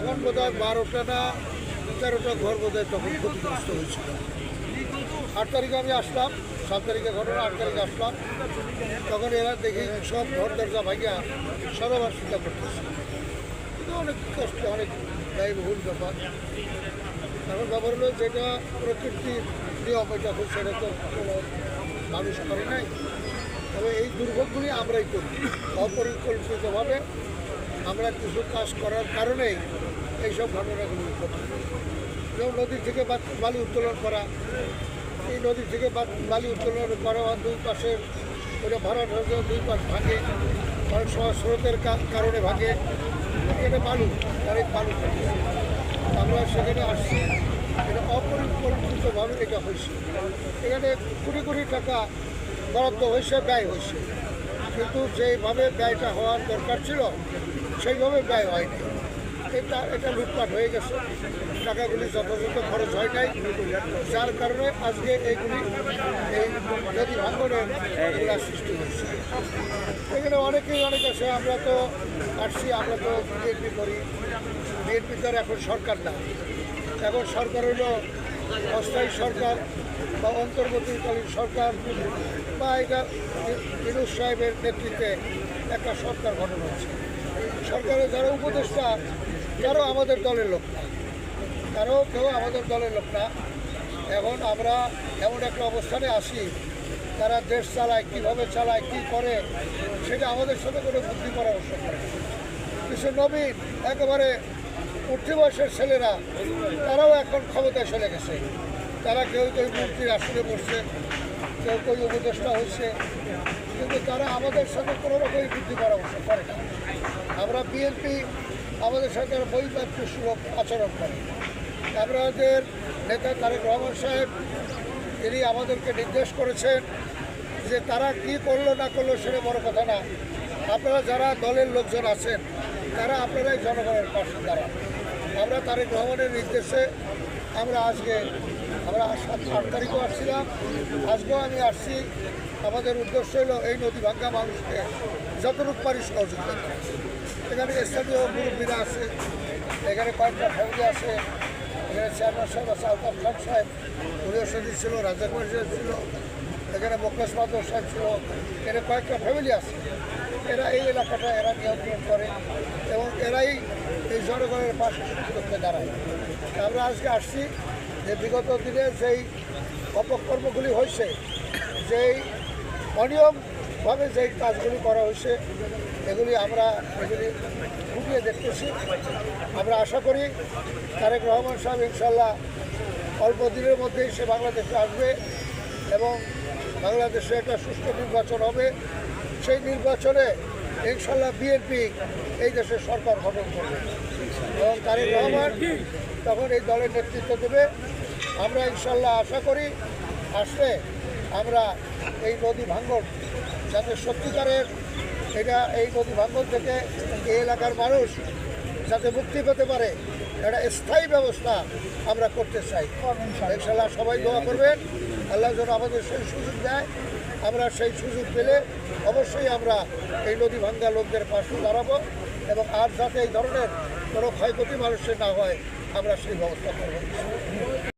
তখন বোধ হয় বারোটা না তেরোটা ঘর বোধ হয় তখন ক্ষতিগ্রস্ত হয়েছিল। আট তারিখে আমি আসলাম, সাত তারিখে ঘটনা, আট তারিখে আসলাম। তখন এরা দেখি সব ঘর দরজা ভাঙিয়া সরবার চিন্তা করতেছে। কিন্তু অনেক কষ্ট, অনেক ব্যয়বহুল ব্যাপার। এখন ব্যাপার হলো যেটা প্রকৃতির নিয়ম এটা হচ্ছে সেটা তো কোনো মানুষ করে নাই। তবে এই দুর্ভোগগুলি আমরাই করি, অপরিকল্পিতভাবে আমরা কিছু কাজ করার কারণেই এইসব ঘটনাগুলি ঘটে। যেমন নদী থেকে বালি উত্তোলন করা, এই নদী থেকে বালি উত্তোলন করা দুই পাশের ওটা ভরাট হয়ে দুই পাশ ভাঙে, অনেক সময় স্রোতের কারণে ভাঙে। এখানে বালু তারিখ বালু আমরা সেখানে আসছি, এটা অপরিকল্পিতভাবে এটা হয়েছে। এখানে কোটি কোটি টাকা বরাদ্দ হয়েছে, ব্যয় হয়েছে। কিন্তু যেইভাবে ব্যয়টা হওয়ার দরকার ছিল, সেইভাবে ব্যয় হয়নি। এটা এটা লুটপাট হয়ে গেছে। টাকাগুলি যথাযথ খরচ হয় নাই। যার কারণে আজকে এইগুলি এই নদী ভাঙনের এগুলা সৃষ্টি হয়েছে। এখানে অনেকেই, অনেক আছে। আমরা তো আসছি, আমরা তো বিএনপি করি। বিএনপি তো এখন সরকার না। এখন সরকার হলো অস্থায়ী সরকার বা অন্তর্বর্তীকালীন সরকার বা এটা বিনোদ সাহেবের নেতৃত্বে একটা সরকার গঠন হচ্ছে। সরকারের যারা উপদেষ্টা, তারাও আমাদের দলের লোক না। তারাও কেউ আমাদের দলের লোক না। এখন আমরা এমন একটা অবস্থানে আসি তারা দেশ চালায়, কীভাবে চালায়, কী করে, সেটা আমাদের সাথে কোনো বুদ্ধি করে কিছু নবীন, একেবারে উঠতি বয়সের ছেলেরা, তারাও এখন ক্ষমতায় চলে গেছে। তারা কেউ কেউ মন্ত্রীর আসনে বসছে, কেউ কেউ উপদেষ্টা হচ্ছে, কিন্তু তারা আমাদের সাথে কোনো রকমই বুদ্ধি পরামর্শ করে না। আমরা বিএনপি, আমাদের সাথে বৈপাত্র সুলভ আচরণ করে। আমাদের নেতা তারেক রহমান সাহেব, তিনি আমাদেরকে নির্দেশ করেছেন যে তারা কি করল না করল সেটা বড় কথা না। আপনারা যারা দলের লোকজন আছেন, তারা আপনারাই জনগণের পাশে দাঁড়ান। আমরা তারেক রহমানের নির্দেশে আমরা আজকে, আমরা সাত আট তারিখও আসছিলাম। আজকেও আমি আসছি। আমাদের উদ্দেশ্য হলো এই নদী ভাঙ্গা মানুষকে যতটুকু পারি সহযোগিতা। এখানে স্থানীয় মুরব্বীরা আছে, এখানে কয়েকটা ফ্যামিলি আছে। এখানে চেয়ারম্যান সাহেব আছে, আলতাফ খান সাহেব, উনিও সচিব ছিল রাজাক সাহেব ছিল। এখানে মুকেশ মাধব সাহেব ছিল। এখানে কয়েকটা ফ্যামিলি আছে। এরা এই এলাকাটা এরা নিয়ন্ত্রণ করে এবং এরাই এই জনগণের পাশে করতে দাঁড়ায়। আমরা আজকে আসছি যে বিগত দিনে যেই অপকর্মগুলি হয়েছে, যেই অনিয়মভাবে যেই কাজগুলি করা হয়েছে, এগুলি আমরা এগুলি ফুটিয়ে দেখতেছি। আমরা আশা করি তারেক রহমান সাহেব ইনশাল্লাহ অল্প দিনের মধ্যেই সে বাংলাদেশে আসবে এবং বাংলাদেশে একটা সুষ্ঠু নির্বাচন হবে। সেই নির্বাচনে ইনশাল্লাহ বিএনপি এই দেশের সরকার গঠন করবে। এবং তারেক রহমান তখন এই দলের নেতৃত্ব দেবে। আমরা ইনশাল্লাহ আশা করি আসলে আমরা এই নদী ভাঙ্গন যাতে সত্যিকারের এটা এই নদী ভাঙ্গন থেকে এই এলাকার মানুষ যাতে মুক্তি পেতে পারে, একটা স্থায়ী ব্যবস্থা আমরা করতে চাই। ইনশাল্লাহ সবাই দোয়া করবেন। আল্লাহ যেন আমাদের সেই সুযোগ দেয়। আমরা সেই সুযোগ পেলে অবশ্যই আমরা এই নদী ভাঙ্গা লোকদের পাশে দাঁড়াবো এবং আর যাতে এই ধরনের কোনো ক্ষয়ক্ষতি মানুষের না হয়, আমরা সেই ব্যবস্থা করব।